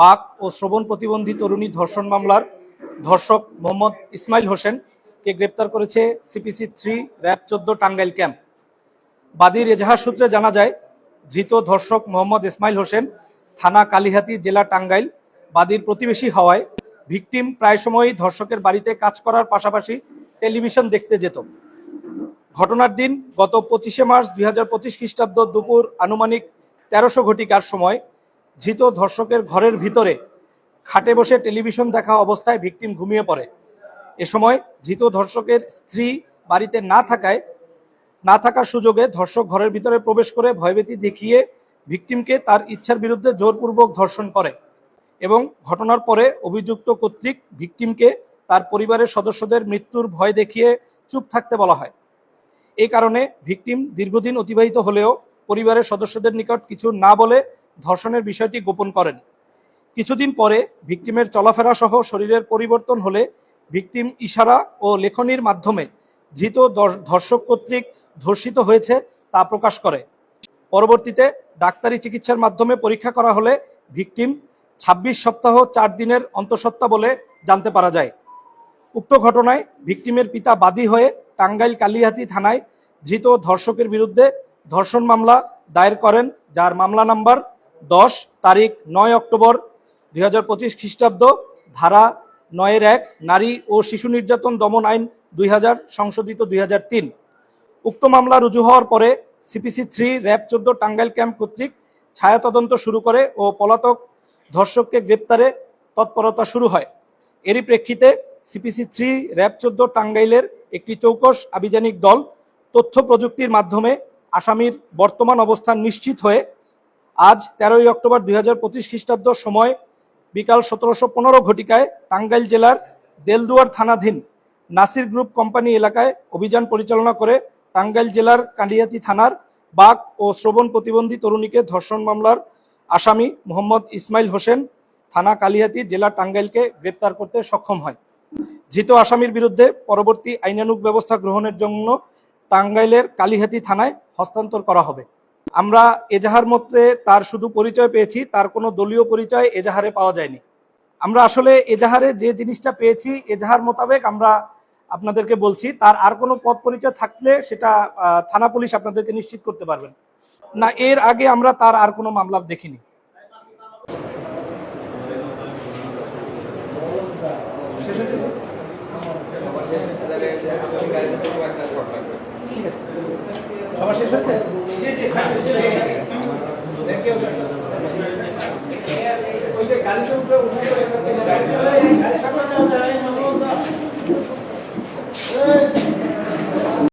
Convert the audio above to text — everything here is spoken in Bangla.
বাক ও শ্রবণ প্রতিবন্ধী তরুণী ধর্ষণ মামলার ধর্ষক মোহাম্মদ ইসমাইল হোসেনকে গ্রেপ্তার করেছে সিপিসি থ্রি র্যাব চোদ্দ টাঙ্গাইল ক্যাম্প। বাদীর এজাহার সূত্রে জানা যায়, ধৃত ধর্ষক মোহাম্মদ ইসমাইল হোসেন থানা কালিহাতি জেলা টাঙ্গাইল বাদীর প্রতিবেশী হওয়ায় ভিকটিম প্রায় সময়ই ধর্ষকের বাড়িতে কাজ করার পাশাপাশি টেলিভিশন দেখতে যেত। ঘটনার দিন গত পঁচিশে মার্চ দুই হাজার পঁচিশ খ্রিস্টাব্দ দুপুর আনুমানিক তেরোশো ঘটিকার সময় ধৃত ধর্ষকের ঘরের ভিতরে খাটে বসে টেলিভিশন দেখা অবস্থায় ভিকটিম ঘুমিয়ে পড়ে। এ সময় ধৃত ধর্ষকের স্ত্রী বাড়িতে না থাকায়, না থাকার সুযোগে ধর্ষক ঘরের ভিতরে প্রবেশ করে ভয়ভীতি দেখিয়ে ভিকটিমকে তার ইচ্ছার বিরুদ্ধে জোরপূর্বক ধর্ষণ করে এবং ঘটনার পরে অভিযুক্ত কর্তৃক ভিকটিমকে তার পরিবারের সদস্যদের মৃত্যুর ভয় দেখিয়ে চুপ থাকতে বলা হয়। এই কারণে ভিকটিম দীর্ঘদিন অতিবাহিত হলেও পরিবারের সদস্যদের নিকট কিছু না বলে ধর্ষণের বিষয়টি গোপন করেন। কিছুদিন পরে ভিকটিমের চলাফেরা সহ শরীরের পরিবর্তন হলে ভিকটিম ইশারা ও লেখনির মাধ্যমে ধৃত ধর্ষক কর্তৃক ধর্ষিত হয়েছে তা প্রকাশ করে। পরবর্তীতে ডাক্তারি চিকিৎসার মাধ্যমে পরীক্ষা করা হলে ভিকটিম ২৬ সপ্তাহ চার দিনের অন্তঃসত্ত্বা বলে জানতে পারা যায়। উক্ত ঘটনায় ভিকটিমের পিতা বাদী হয়ে টাঙ্গাইল কালিহাতি থানায় ধৃত ধর্ষকের বিরুদ্ধে ধর্ষণ মামলা দায়ের করেন, যার মামলা নাম্বার দশ তারিখ নয় অক্টোবর দুই হাজার পঁচিশ খ্রিস্টাব্দ, ধারা নয়ের এক, নারী ও শিশু নির্যাতন দমন আইন দুই হাজার, সংশোধিত দুই হাজার তিন। উক্ত মামলা রুজু হওয়ার পরে সিপিসি থ্রি, র্যাব চোদ্দ, টাঙ্গাইল ক্যাম্প কর্তৃক ছায়া তদন্ত শুরু করে ও পলাতক ধর্ষককে গ্রেপ্তারে তৎপরতা শুরু হয়। এরই প্রেক্ষিতে সিপিসি থ্রি, র্যাব চোদ্দ, টাঙ্গাইলের একটি চৌকস আভিযানিক দল তথ্য প্রযুক্তির মাধ্যমে আসামির বর্তমান অবস্থান নিশ্চিত হয়ে আজ তেরোই অক্টোবর দুই পঁচিশ খ্রিস্টাব্দ সময়, বিকাল সতেরোশো পনেরো ঘটিকায় টাঙ্গাইল জেলার দেলদুয়ার থানাধীন নাসির গ্রুপ কোম্পানি এলাকায় অভিযান পরিচালনা করে টাঙ্গাইল জেলার কালিয়াতি থানার বাক ও শ্রবণ প্রতিবন্ধী তরুণীকে ধর্ষণ মামলার আসামি মোহাম্মদ ইসমাইল হোসেন থানা কালিয়াতি জেলা টাঙ্গাইলকে গ্রেপ্তার করতে সক্ষম হয়। ধৃত আসামির বিরুদ্ধে পরবর্তী আইনানুগ ব্যবস্থা গ্রহণের জন্য টাঙ্গাইলের কালিহাতি থানায় হস্তান্তর করা হবে। আমরা এজাহার মধ্যে তার শুধু পরিচয় পেয়েছি, তার কোনো দলীয় পরিচয় এজাহারে পাওয়া যায়নি। আমরা আসলে এজাহারে যে জিনিসটা পেয়েছি, এজাহার মোতাবেক আমরা আপনাদেরকে বলছি, তার আর কোনো পদ পরিচয় থাকলে সেটা থানা পুলিশ আপনাদেরকে নিশ্চিত করতে পারবেন। না, এর আগে আমরা তার আর কোনো মামলা দেখিনি। সবার শেষ হয়েছে? preocupa é